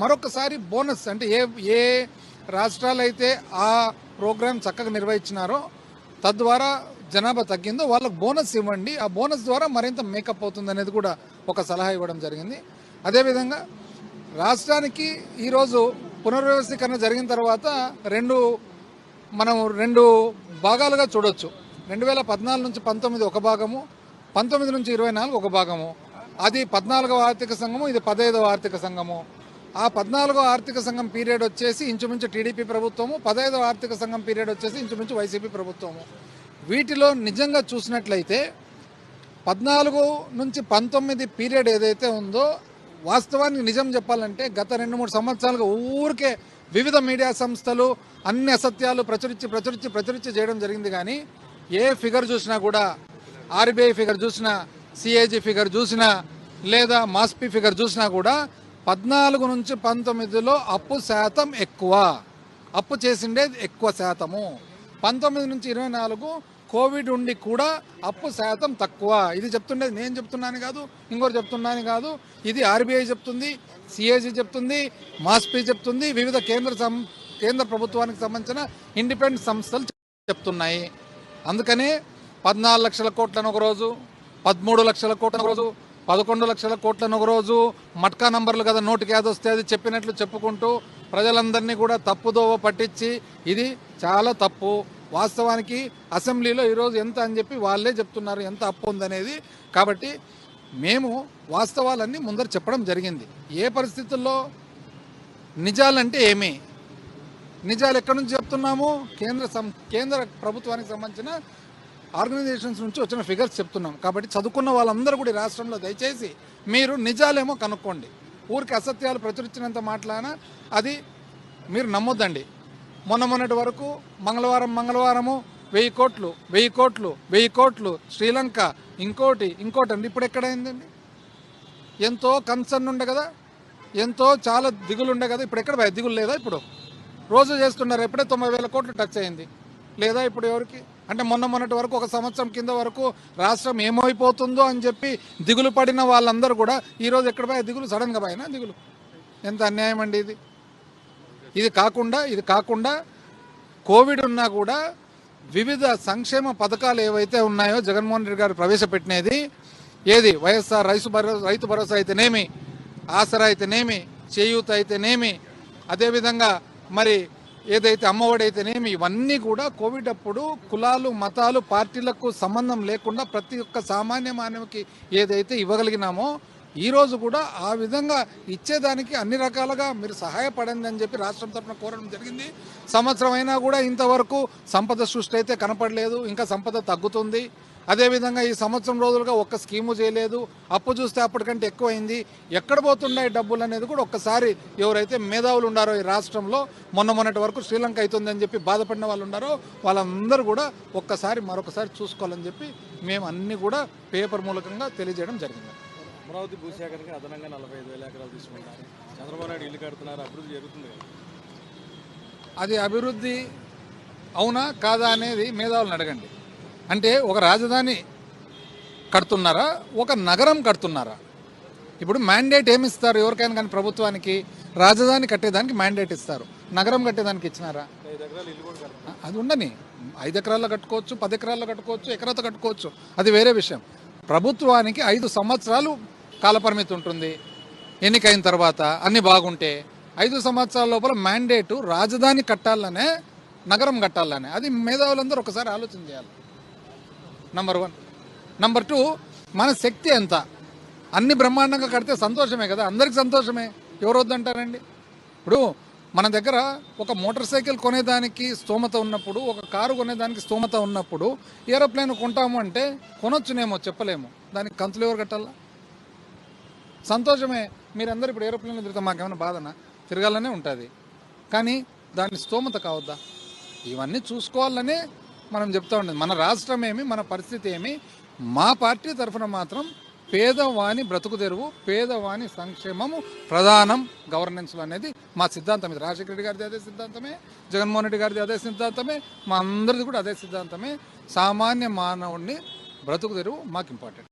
మరొకసారి బోనస్ అంటే ఏ ఏ రాష్ట్రాలు అయితే ఆ ప్రోగ్రాం చక్కగా నిర్వహించినారో తద్వారా జనాభా తగ్గిందో వాళ్ళకు బోనస్ ఇవ్వండి. ఆ బోనస్ ద్వారా మరింత మేకప్ అవుతుంది అనేది కూడా ఒక సలహా ఇవ్వడం జరిగింది. అదేవిధంగా రాష్ట్రానికి ఈరోజు పునర్వ్యవస్థీకరణ జరిగిన తర్వాత రెండు మనం రెండు భాగాలుగా చూడొచ్చు. రెండు వేల పద్నాలుగు నుంచి పంతొమ్మిది ఒక భాగము పంతొమ్మిది నుంచి ఇరవై నాలుగు ఒక భాగము. అది పద్నాలుగవ ఆర్థిక సంఘము ఇది పదహైదవ ఆర్థిక సంఘము. ఆ పద్నాలుగో ఆర్థిక సంఘం పీరియడ్ వచ్చేసి ఇంచుమించు టీడీపీ ప్రభుత్వము పదహైదో ఆర్థిక సంఘం పీరియడ్ వచ్చేసి ఇంచుమించు వైసీపీ ప్రభుత్వము. వీటిలో నిజంగా చూసినట్లయితే పద్నాలుగు నుంచి పంతొమ్మిది పీరియడ్ ఏదైతే ఉందో వాస్తవానికి నిజం చెప్పాలంటే గత రెండు మూడు సంవత్సరాలుగా ఊరికే వివిధ మీడియా సంస్థలు అన్ని అసత్యాలు ప్రచురించి ప్రచురించి ప్రచురించి చేయడం జరిగింది కానీ ఏ ఫిగర్ చూసినా కూడా ఆర్బీఐ ఫిగర్ చూసినా సిఏజీ ఫిగర్ చూసినా లేదా మాస్పీ ఫిగర్ చూసినా కూడా పద్నాలుగు నుంచి పంతొమ్మిదిలో అప్పు శాతం ఎక్కువ. అప్పు చేసిండేది ఎక్కువ శాతము. పంతొమ్మిది నుంచి ఇరవై నాలుగు కోవిడ్ ఉండి కూడా అప్పు శాతం తక్కువ. ఇది చెప్తుండేది నేను చెప్తున్నాను కాదు ఇంకోటి చెప్తున్నాను కాదు. ఇది ఆర్బీఐ చెప్తుంది సిఏజీ చెప్తుంది మాస్పీ చెప్తుంది వివిధ కేంద్ర సం కేంద్ర ప్రభుత్వానికి సంబంధించిన ఇండిపెండెంట్ సంస్థలు చెప్తున్నాయి. అందుకనే పద్నాలుగు లక్షల కోట్లను ఒక రోజు పదమూడు లక్షల కోట్లను ఒక రోజు పదకొండు లక్షల కోట్లను ఒక రోజు మట్కా నంబర్లు కదా నోటికి ఏదో వస్తే అది చెప్పినట్లు చెప్పుకుంటూ ప్రజలందరినీ కూడా తప్పుదోవ పట్టించి ఇది చాలా తప్పు. వాస్తవానికి అసెంబ్లీలో ఈరోజు ఎంత అని చెప్పి వాళ్ళే చెప్తున్నారు ఎంత అప్పు ఉందనేది. కాబట్టి మేము వాస్తవాలన్నీ ముందర చెప్పడం జరిగింది. ఏ పరిస్థితుల్లో? నిజాలంటే ఏమి? నిజాలు ఎక్కడి నుంచి చెప్తున్నాము? కేంద్ర సం కేంద్ర ప్రభుత్వానికి సంబంధించిన ఆర్గనైజేషన్స్ నుంచి వచ్చిన ఫిగర్స్ చెప్తున్నాం. కాబట్టి చదువుకున్న వాళ్ళందరూ కూడా రాష్ట్రంలో దయచేసి మీరు నిజాలేమో కనుక్కోండి. ఊరికి అసత్యాలు ప్రచురించినంత మాట్లాడినా అది మీరు నమ్మొద్దండి. మొన్న మొన్నటి వరకు మంగళవారం మంగళవారము వెయ్యి కోట్లు వెయ్యి కోట్లు వెయ్యి కోట్లు శ్రీలంక ఇంకోటి ఇంకోటి అండి. ఇప్పుడు ఎక్కడైందండి? ఎంతో కన్సర్న్ ఉండే కదా? ఎంతో చాలా దిగులు ఉండే కదా? ఇప్పుడు ఎక్కడ దిగులు లేదా ఇప్పుడు? రోజు చేస్తున్నారు. ఎప్పుడే తొంభై వేల కోట్లు టచ్ అయింది. లేదా ఇప్పుడు ఎవరికి? అంటే మొన్న మొన్నటి వరకు ఒక సంవత్సరం కింద వరకు రాష్ట్రం ఏమైపోతుందో అని చెప్పి దిగులు పడిన వాళ్ళందరూ కూడా ఈరోజు ఎక్కడ పోయా దిగులు? సడన్గా పోయినా దిగులు. ఎంత అన్యాయం అండి ఇది? ఇది కాకుండా ఇది కాకుండా కోవిడ్ ఉన్నా కూడా వివిధ సంక్షేమ పథకాలు ఏవైతే ఉన్నాయో జగన్మోహన్ రెడ్డి గారు ప్రవేశపెట్టినది ఏది? వైఎస్ఆర్ రైతు భరోసా రైతు భరోసా అయితేనేమి ఆసరా అయితేనేమి చేయూత అయితేనేమి అదేవిధంగా మరి ఏదైతే అమ్మఒడైతేనేమి ఇవన్నీ కూడా కోవిడ్ అప్పుడు కులాలు మతాలు పార్టీలకు సంబంధం లేకుండా ప్రతి ఒక్క సామాన్య మానవుకి ఏదైతే ఇవ్వగలిగినామో ఈరోజు కూడా ఆ విధంగా ఇచ్చేదానికి అన్ని రకాలుగా మీరు సహాయపడండి అని చెప్పి రాష్ట్రం తరఫున కోరడం జరిగింది. సంవత్సరం అయినా కూడా ఇంతవరకు సంపద సృష్టి అయితే కనపడలేదు ఇంకా సంపద తగ్గుతుంది. అదేవిధంగా ఈ సంవత్సరం రోజులుగా ఒక్క స్కీము చేయలేదు. అప్పు చూస్తే అప్పటికంటే ఎక్కువైంది. ఎక్కడ పోతున్నాయి డబ్బులు అనేది కూడా ఒక్కసారి ఎవరైతే మేధావులు ఉన్నారో ఈ రాష్ట్రంలో మొన్న మొన్నటి వరకు శ్రీలంక అవుతుందని చెప్పి బాధపడిన వాళ్ళు ఉన్నారో వాళ్ళందరూ కూడా ఒక్కసారి మరొకసారి చూసుకోవాలని చెప్పి మేము అన్నీ కూడా పేపర్ మూలకంగా తెలియజేయడం జరిగింది. అమరావతి భూసేకరణకి అదనంగా నలభై ఐదు వేల ఎకరాలు తీసుకుంటారు. చంద్రబాబు నాయుడు ఇల్లు కడుతున్నారు అభివృద్ధి జరుగుతుంది కదా. అది అభివృద్ధి అవునా కాదా అనేది మేధావులను అడగండి. అంటే ఒక రాజధాని కడుతున్నారా? ఒక నగరం కడుతున్నారా? ఇప్పుడు మ్యాండేట్ ఏమి ఇస్తారు ఎవరికైనా కానీ ప్రభుత్వానికి రాజధాని కట్టేదానికి మ్యాండేట్ ఇస్తారు. నగరం కట్టేదానికి ఇచ్చినారా? అది ఉండని. ఐదు ఎకరాల్లో కట్టుకోవచ్చు పది ఎకరాల్లో కట్టుకోవచ్చు ఎకరాతో కట్టుకోవచ్చు. అది వేరే విషయం. ప్రభుత్వానికి ఐదు సంవత్సరాలు కాలపరిమితి ఉంటుంది. ఎన్నికైన తర్వాత అన్ని బాగుంటే ఐదు సంవత్సరాల లోపల మ్యాండేటు రాజధాని కట్టాలనే నగరం కట్టాలనే. అది మేధావులందరూ ఒకసారి ఆలోచన చేయాలి. నంబర్ వన్ నంబర్ టూ మన శక్తి ఎంత? అన్ని బ్రహ్మాండంగా కడితే సంతోషమే కదా? అందరికి సంతోషమే. ఎవరు వద్దంటారండి? ఇప్పుడు మన దగ్గర ఒక మోటార్ సైకిల్ కొనేదానికి స్తోమత ఉన్నప్పుడు ఒక కారు కొనేదానికి స్తోమత ఉన్నప్పుడు ఏరోప్లేన్ కొంటాము అంటే కొనొచ్చునేమో చెప్పలేము. దానికి కంతులు ఎవరు కట్టాలా? సంతోషమే. మీరందరూ ఇప్పుడు ఏరోప్లేన్లో తిరుగుతాం మాకేమైనా బాధనా? తిరగాలనే ఉంటుంది. కానీ దాని స్తోమత కావద్దా? ఇవన్నీ చూసుకోవాలనే మనం చెప్తా ఉండేది మన రాష్ట్రం ఏమి మన పరిస్థితి ఏమి? మా పార్టీ తరఫున మాత్రం పేదవాని బ్రతుకు తెరువు పేదవాని సంక్షేమము ప్రధానం గవర్నెన్స్లో అనేది మా సిద్ధాంతం ఇది రాజశేఖర రెడ్డి గారిది అదే సిద్ధాంతమే జగన్మోహన్ రెడ్డి గారిది అదే సిద్ధాంతమే మా అందరిది కూడా అదే సిద్ధాంతమే. సామాన్య మానవుడిని బ్రతుకు తెరువు మాకు ఇంపార్టెంట్